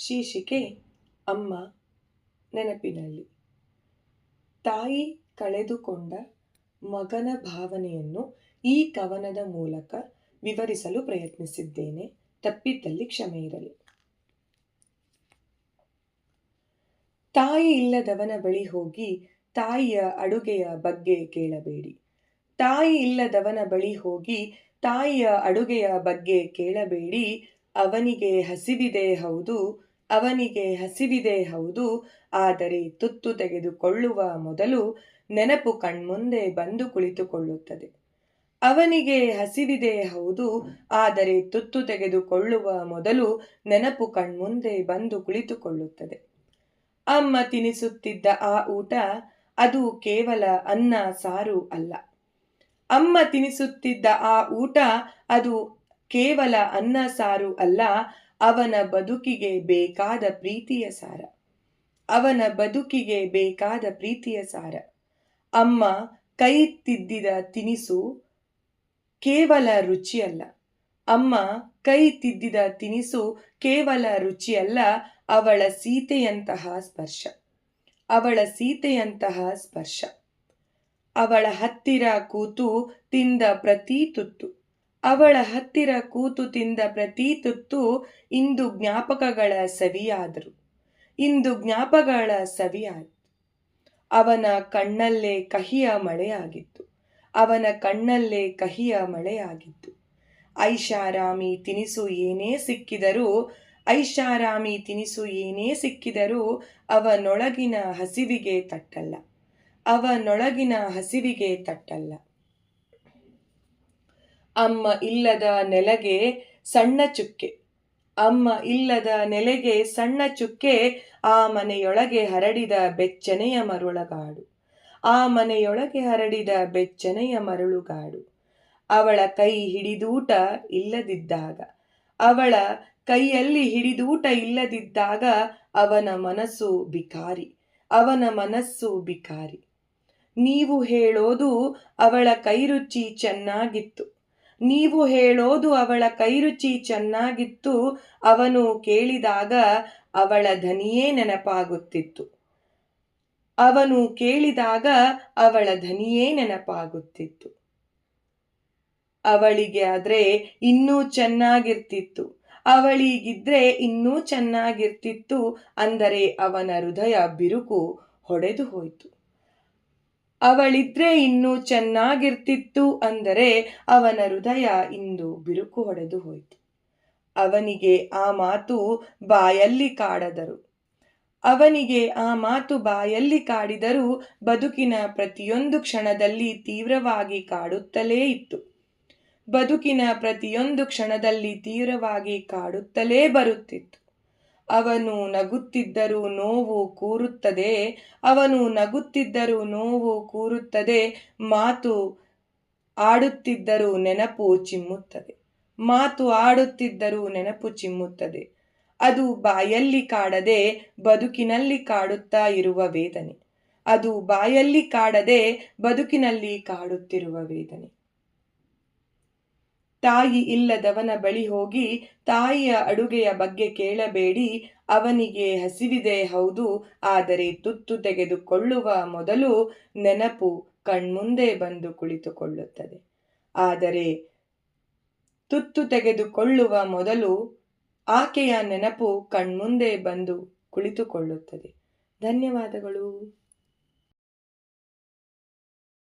ಶೀರ್ಷಿಕೆ ಅಮ್ಮ ನೆನಪಿನಲ್ಲಿ. ತಾಯಿ ಕಳೆದುಕೊಂಡ ಮಗನ ಭಾವನೆಯನ್ನು ಈ ಕವನದ ಮೂಲಕ ವಿವರಿಸಲು ಪ್ರಯತ್ನಿಸಿದ್ದೇನೆ. ತಪ್ಪಿದ್ದಲ್ಲಿ ಕ್ಷಮೆ ಇರಲಿ. ತಾಯಿ ಇಲ್ಲದವನ ಬಳಿ ಹೋಗಿ ತಾಯಿಯ ಅಡುಗೆಯ ಬಗ್ಗೆ ಕೇಳಬೇಡಿ. ತಾಯಿ ಇಲ್ಲದವನ ಬಳಿ ಹೋಗಿ ತಾಯಿಯ ಅಡುಗೆಯ ಬಗ್ಗೆ ಕೇಳಬೇಡಿ. ಅವನಿಗೆ ಹಸಿವಿದೆ ಹೌದು ಅವನಿಗೆ ಹಸಿವಿದೆ ಹೌದು, ಆದರೆ ತುತ್ತು ತೆಗೆದುಕೊಳ್ಳುವ ಮೊದಲು ನೆನಪು ಕಣ್ಮುಂದೆ ಬಂದು ಕುಳಿತುಕೊಳ್ಳುತ್ತದೆ. ಅವನಿಗೆ ಹಸಿವಿದೆ ಹೌದು, ಆದರೆ ತುತ್ತು ತೆಗೆದುಕೊಳ್ಳುವ ಮೊದಲು ನೆನಪು ಕಣ್ಮುಂದೆ ಬಂದು ಕುಳಿತುಕೊಳ್ಳುತ್ತದೆ. ಅಮ್ಮ ತಿನಿಸುತ್ತಿದ್ದ ಆ ಊಟ ಅದು ಕೇವಲ ಅನ್ನ, ಸಾರು ಅಲ್ಲ. ಅಮ್ಮ ತಿನಿಸುತ್ತಿದ್ದ ಆ ಊಟ ಅದು ಕೇವಲ ಅನ್ನ, ಸಾರು ಅಲ್ಲ ಅವನ ಬದುಕಿಗೆ ಬೇಕಾದ ಪ್ರೀತಿಯ ಸಾರ. ಅವನ ಬದುಕಿಗೆ ಬೇಕಾದ ಪ್ರೀತಿಯ ಸಾರ. ಅಮ್ಮ ಕೈ ತಿದ್ದಿದ ತಿನಿಸು ಕೇವಲ ರುಚಿಯಲ್ಲ. ಅಮ್ಮ ಕೈ ತಿದ್ದಿದ ತಿನಿಸು ಕೇವಲ ರುಚಿಯಲ್ಲ, ಅವಳ ಸೀತೆಯಂತಹ ಸ್ಪರ್ಶ. ಅವಳ ಸೀತೆಯಂತಹ ಸ್ಪರ್ಶ. ಅವಳ ಹತ್ತಿರ ಕೂತು ತಿಂದ ಪ್ರತಿ ತುತ್ತು. ಅವಳ ಹತ್ತಿರ ಕೂತು ತಿಂದ ಪ್ರತಿ ತುತ್ತು ಇಂದು ಜ್ಞಾಪಕಗಳ ಸವಿಯಾದರು. ಇಂದು ಜ್ಞಾಪಕಗಳ ಸವಿಯಾಯಿತು. ಅವನ ಕಣ್ಣಲ್ಲೇ ಕಹಿಯ ಮಳೆಯಾಗಿತ್ತು. ಅವನ ಕಣ್ಣಲ್ಲೇ ಕಹಿಯ ಮಳೆಯಾಗಿತ್ತು. ಐಷಾರಾಮಿ ತಿನಿಸು ಏನೇ ಸಿಕ್ಕಿದರೂ, ಐಷಾರಾಮಿ ತಿನಿಸು ಏನೇ ಸಿಕ್ಕಿದರೂ ಅವನೊಳಗಿನ ಹಸಿವಿಗೆ ತಟ್ಟಲ್ಲ. ಅವನೊಳಗಿನ ಹಸಿವಿಗೆ ತಟ್ಟಲ್ಲ. ಅಮ್ಮ ಇಲ್ಲದ ನೆಲೆಗೆ ಸಣ್ಣ ಚುಕ್ಕೆ. ಅಮ್ಮ ಇಲ್ಲದ ನೆಲೆಗೆ ಸಣ್ಣ ಚುಕ್ಕೆ ಆ ಮನೆಯೊಳಗೆ ಹರಡಿದ ಬೆಚ್ಚನೆಯ ಮರುಳಗಾಡು. ಆ ಮನೆಯೊಳಗೆ ಹರಡಿದ ಬೆಚ್ಚನೆಯ ಮರಳುಗಾಡು. ಅವಳ ಕೈ ಹಿಡಿದೂಟ ಇಲ್ಲದಿದ್ದಾಗ. ಅವಳ ಕೈಯಲ್ಲಿ ಹಿಡಿದೂಟ ಇಲ್ಲದಿದ್ದಾಗ ಅವನ ಮನಸ್ಸು ಬಿಕಾರಿ. ಅವನ ಮನಸ್ಸು ಬಿಕಾರಿ. ನೀವು ಹೇಳೋದು ಅವಳ ಕೈರುಚಿ ಚೆನ್ನಾಗಿತ್ತು. ನೀವು ಹೇಳೋದು ಅವಳ ಕೈರುಚಿ ಚೆನ್ನಾಗಿತ್ತು. ಅವನು ಕೇಳಿದಾಗ ಅವಳ ಧನಿಯೇ ನೆನಪಾಗುತ್ತಿತ್ತು. ಅವನು ಕೇಳಿದಾಗ ಅವಳ ಧನಿಯೇ ನೆನಪಾಗುತ್ತಿತ್ತು. ಅವಳಿಗೆ ಆದ್ರೆ ಇನ್ನೂ ಚೆನ್ನಾಗಿರ್ತಿತ್ತು. ಅವಳಿಗಿದ್ರೆ ಇನ್ನೂ ಚೆನ್ನಾಗಿರ್ತಿತ್ತು. ಅಂದರೆ ಅವನ ಹೃದಯ ಬಿರುಕು ಹೊಡೆದು ಹೋಯಿತು. ಅವಳಿದ್ರೆ ಇನ್ನೂ ಚೆನ್ನಾಗಿರ್ತಿತ್ತು ಅಂದರೆ ಅವನ ಹೃದಯ ಇಂದು ಬಿರುಕು ಹೊಡೆದು ಹೋಯಿತು. ಅವನಿಗೆ ಆ ಮಾತು ಬಾಯಲ್ಲಿ ಕಾಡದರು. ಅವನಿಗೆ ಆ ಮಾತು ಬಾಯಲ್ಲಿ ಕಾಡಿದರೂ ಬದುಕಿನ ಪ್ರತಿಯೊಂದು ಕ್ಷಣದಲ್ಲಿ ತೀವ್ರವಾಗಿ ಕಾಡುತ್ತಲೇ ಇತ್ತು. ಬದುಕಿನ ಪ್ರತಿಯೊಂದು ಕ್ಷಣದಲ್ಲಿ ತೀವ್ರವಾಗಿ ಕಾಡುತ್ತಲೇ ಬರುತ್ತಿತ್ತು. ಅವನು ನಗುತ್ತಿದ್ದರೂ ನೋವು ಕೂರುತ್ತದೆ. ಅವನು ನಗುತ್ತಿದ್ದರೂ ನೋವು ಕೂರುತ್ತದೆ. ಮಾತು ಆಡುತ್ತಿದ್ದರೂ ನೆನಪು ಚಿಮ್ಮುತ್ತದೆ. ಮಾತು ಆಡುತ್ತಿದ್ದರೂ ನೆನಪು ಚಿಮ್ಮುತ್ತದೆ. ಅದು ಬಾಯಲ್ಲಿ ಕಾಡದೆ ಬದುಕಿನಲ್ಲಿ ಕಾಡುತ್ತಾ ಇರುವ ವೇದನೆ. ಅದು ಬಾಯಲ್ಲಿ ಕಾಡದೆ ಬದುಕಿನಲ್ಲಿ ಕಾಡುತ್ತಿರುವ ವೇದನೆ. ತಾಯಿ ಇಲ್ಲದವನ ಬಳಿ ಹೋಗಿ ತಾಯಿಯ ಅಡುಗೆಯ ಬಗ್ಗೆ ಕೇಳಬೇಡಿ, ಅವನಿಗೆ ಹಸಿವಿದೆ ಹೌದು, ಆದರೆ ತುತ್ತು ತೆಗೆದುಕೊಳ್ಳುವ ಮೊದಲು ನೆನಪು ಕಣ್ಮುಂದೆ ಬಂದು ಕುಳಿತುಕೊಳ್ಳುತ್ತದೆ. ಆದರೆ ತುತ್ತು ತೆಗೆದುಕೊಳ್ಳುವ ಮೊದಲು ಆಕೆಯ ನೆನಪು ಕಣ್ಮುಂದೆ ಬಂದು ಕುಳಿತುಕೊಳ್ಳುತ್ತದೆ. ಧನ್ಯವಾದಗಳು.